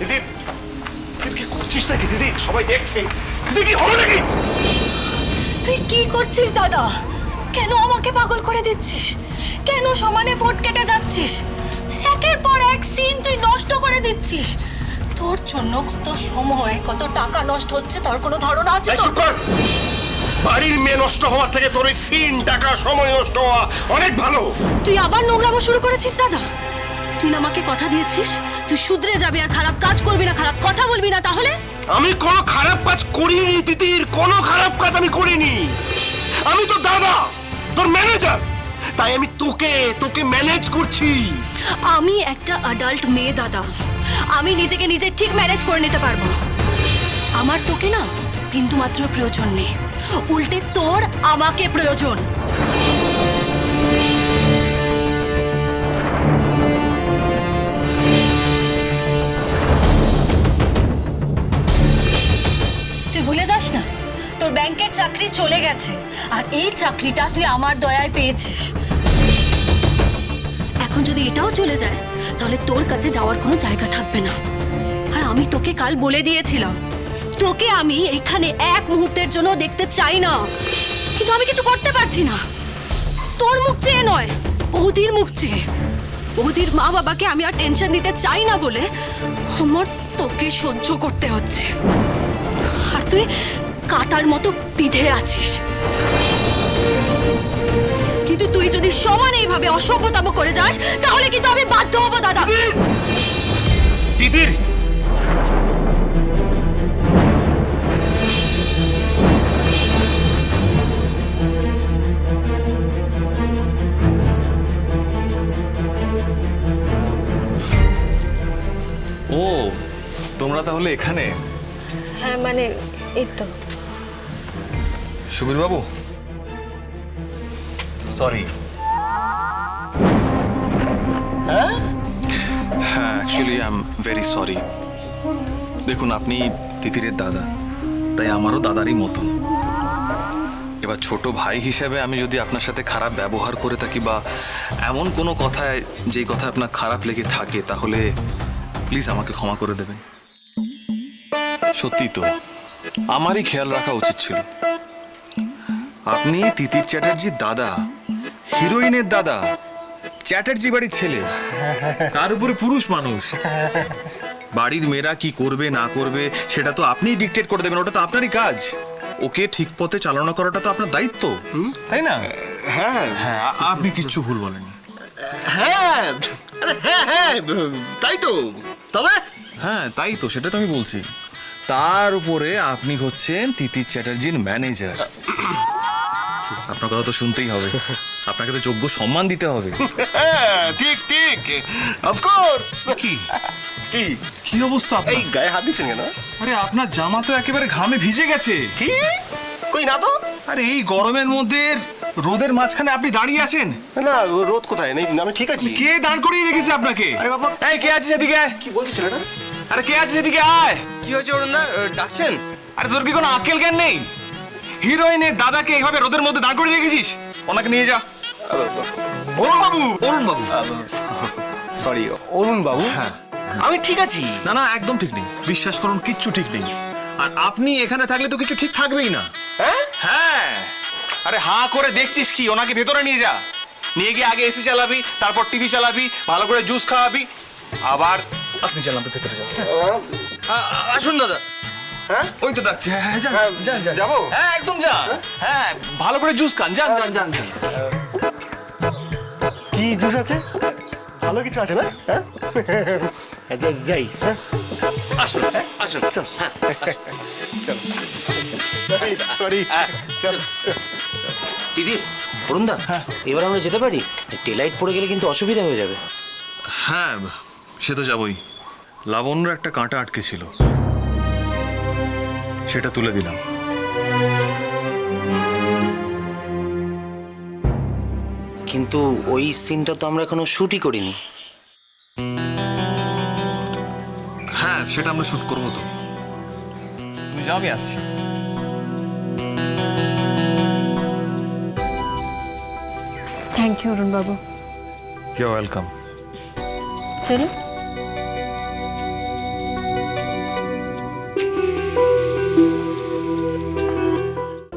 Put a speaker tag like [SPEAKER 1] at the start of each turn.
[SPEAKER 1] দিদি তুই কি করছিস নাকি দিদি? সবাই দেখছে। দিদি কি হলো নাকি?
[SPEAKER 2] তুই কি করছিস দাদা? কেন আমাকে পাগল করে দিচ্ছিস? কেন সমানে ভোট কেটে যাচ্ছিস? একের পর এক সিন তুই নষ্ট করে দিচ্ছিস। তোর জন্য কত সময় কত টাকা নষ্ট হচ্ছে তোর কোনো ধারণা আছে তোর?
[SPEAKER 1] চুপ কর। বাড়ির মেয়ে নষ্ট হওয়ার থেকে তোর এই সিন টাকা সময় নষ্ট হওয়া অনেক ভালো।
[SPEAKER 2] তুই আবার নোংরামো শুরু করেছিস দাদা? তুই না আমাকে কথা দিয়েছিস? তুই শুধরে যাবি আর খারাপ কাজ করবি না খারাপ কথা বলবি না তাহলে?
[SPEAKER 1] আমি কোনো খারাপ কাজ করিনি তিতির। কোনো খারাপ কাজ আমি করিনি। আমি তো দাদা তোর ম্যানেজার তাই আমি তোকে তোকে ম্যানেজ করছি।
[SPEAKER 2] আমি একটা অ্যাডাল্ট মেয়ে দাদা। আমি নিজেকে নিজে ঠিক ম্যানেজ করে নিতে পারব। আমার তোকে না কিন্তু মাত্র প্রয়োজন নেই। উল্টে তোর আমাকে প্রয়োজন। ব্যাংকের চাকরি চলে গেছে। আর এই চাকরিটা তুই আমার দয়ায় পেয়েছিস। এখন যদি এটাও চলে যায়, তাহলে তোর কাছে যাওয়ার কোনো জায়গা থাকবে না। আর আমি তোকে কাল বলে দিয়েছিলাম, তোকে আমি এখানে এক মুহূর্তের জন্য দেখতে চাই না। কিন্তু আমি কিছু করতে পারছি না। তোর মুখ চেয়ে নয়, বৌদির মুখ চেয়ে। বৌদির মা বাবাকে আমি আর টেনশন দিতে চাই না বলে আমার তোকে সহ্য করতে হচ্ছে। আর তুই কাটার মতো বিধে আছিস। কিন্তু তুই যদি সমান এইভাবে অসভ্যতাম করে যাস তাহলে কিন্তু আমি বাধ্য হব দাদা।
[SPEAKER 1] তিতির
[SPEAKER 3] ও তোমরা তাহলে এখানে?
[SPEAKER 2] হ্যাঁ মানে এই তো।
[SPEAKER 3] সুবীর বাবু সরি হ্যাঁ actually I am very sorry দেখুন আপনি তিতিরের দাদা তাই আমারও দাদারই মতন। এবার ছোট ভাই হিসেবে আমি যদি আপনার সাথে খারাপ ব্যবহার করে থাকি বা এমন কোনো কথায় যেই কথা আপনার খারাপ লেগে থাকে তাহলে প্লিজ আমাকে ক্ষমা করে দেবেন। সত্যি তো আমারই খেয়াল রাখা উচিত ছিল। আপনি তিতির চ্যাটার্জির দাদা হিরোইনের দাদা চ্যাটার্জি বাড়ির ছেলে। তার উপরে পুরুষ মানুষ। বাড়ির মেয়েরা কি করবে না করবে সেটা তো আপনিই ডিকটেট করে দেবেন ওটা তো আপনারই কাজ। ওকে ঠিক পথে চালনা করাটা তো আপনার দায়িত্ব তাই না?
[SPEAKER 1] হ্যাঁ।
[SPEAKER 3] হ্যাঁ আপনি কিচ্ছু ভুল বলেননি।
[SPEAKER 1] হ্যাঁ হ্যাঁ হ্যাঁ তাই তো। তবে?
[SPEAKER 3] হ্যাঁ তাই তো সেটা তো আমি বলছি। তার উপরে আপনি হচ্ছেন তিতির চ্যাটার্জির ম্যানেজার আপনার কথা তো শুনতেই হবে। আপনাকে তো যোগ্য সম্মান দিতে হবে।
[SPEAKER 1] হ্যাঁ ঠিক ঠিক। অফকোর্স
[SPEAKER 3] কি?
[SPEAKER 1] কি?
[SPEAKER 3] কি অবস্থা
[SPEAKER 1] এই গায়ে হাত দিচ্ছেন কেন?
[SPEAKER 3] আরে আপনার জামা তো একেবারে ঘামে ভিজে গেছে।
[SPEAKER 1] কি? কই না তো?
[SPEAKER 3] আরে এই গরমের মধ্যে রোদের মাঝখানে আপনি দাঁড়িয়ে আছেন।
[SPEAKER 1] না রোদ কোথায়? নেই আমি ঠিক আছি।
[SPEAKER 3] কে দাঁড় করিয়ে রেখেছে আপনাকে?
[SPEAKER 1] আরে বাবা।
[SPEAKER 3] এই কে আছে এদিকে?
[SPEAKER 1] কি বলছিস ছেলেটা?
[SPEAKER 3] আরে কে আছে এদিকে? আয়।
[SPEAKER 4] কি হয়েছে অরুণ দা ডাকছেন?
[SPEAKER 3] আরে তোর কি কোনো আক্কেল জ্ঞান নেই? হিরোইনের দাদাকে এইভাবে রোদের মধ্যে দাঁড় করে রেখেছিস? ওনাকে নিয়ে যা।
[SPEAKER 1] অরুণ বাবু
[SPEAKER 3] অরুণ বাবু
[SPEAKER 1] সরি অরুণ বাবু
[SPEAKER 3] হ্যাঁ।
[SPEAKER 1] আমি ঠিক আছি।
[SPEAKER 3] না না একদম ঠিক নেই। বিশ্বাস করুন কিচ্ছু ঠিক নেই। আর আপনি এখানে থাকলে তো কিছু ঠিক থাকবেই না।
[SPEAKER 1] হ্যাঁ?
[SPEAKER 3] হ্যাঁ। আরে হা করে দেখছিস কি? ওনাকে ভেতরে নিয়ে যা। নিয়ে গিয়ে আগে এসি চালাবি তারপর টিভি চালাবি ভালো করে জুস খাওয়াবি। আবার আপনি চালান তো ভেতরে
[SPEAKER 4] আ- আসুন দাদা।
[SPEAKER 1] হ্যাঁ?
[SPEAKER 3] ওই তো ডাকছে হ্যাঁ হ্যাঁ যান
[SPEAKER 1] হ্যাঁ,
[SPEAKER 3] যান যান।
[SPEAKER 1] যাব?
[SPEAKER 3] হ্যাঁ একদম যা। হ্যাঁ? ভালো করে জুস খান যান যান যান যান।
[SPEAKER 1] কি জুস আছে? ভালো কিছু আছে না? হ্যাঁ? যা- যাই হ্যাঁ?
[SPEAKER 4] আসুন আসুন। হ্যাঁ
[SPEAKER 1] সরি চল।
[SPEAKER 4] দিদি এবার আমরা যেতে পারি? টেলাইট পড়ে গেলে কিন্তু অসুবিধা হয়ে যাবে।
[SPEAKER 3] হ্যাঁ সে তো যাবই। লাবণ্য একটা কাঁটা আটকে ছিল সেটা তুলে দিলাম।
[SPEAKER 4] কিন্তু ওই সিনটা তো আমরা এখনও শুটই করিনি।
[SPEAKER 3] হ্যাঁ সেটা আমরা শুট করব তো। তুমি যাও আমি আসছি।
[SPEAKER 2] Thank you Arun Babu.
[SPEAKER 3] You welcome
[SPEAKER 2] চলো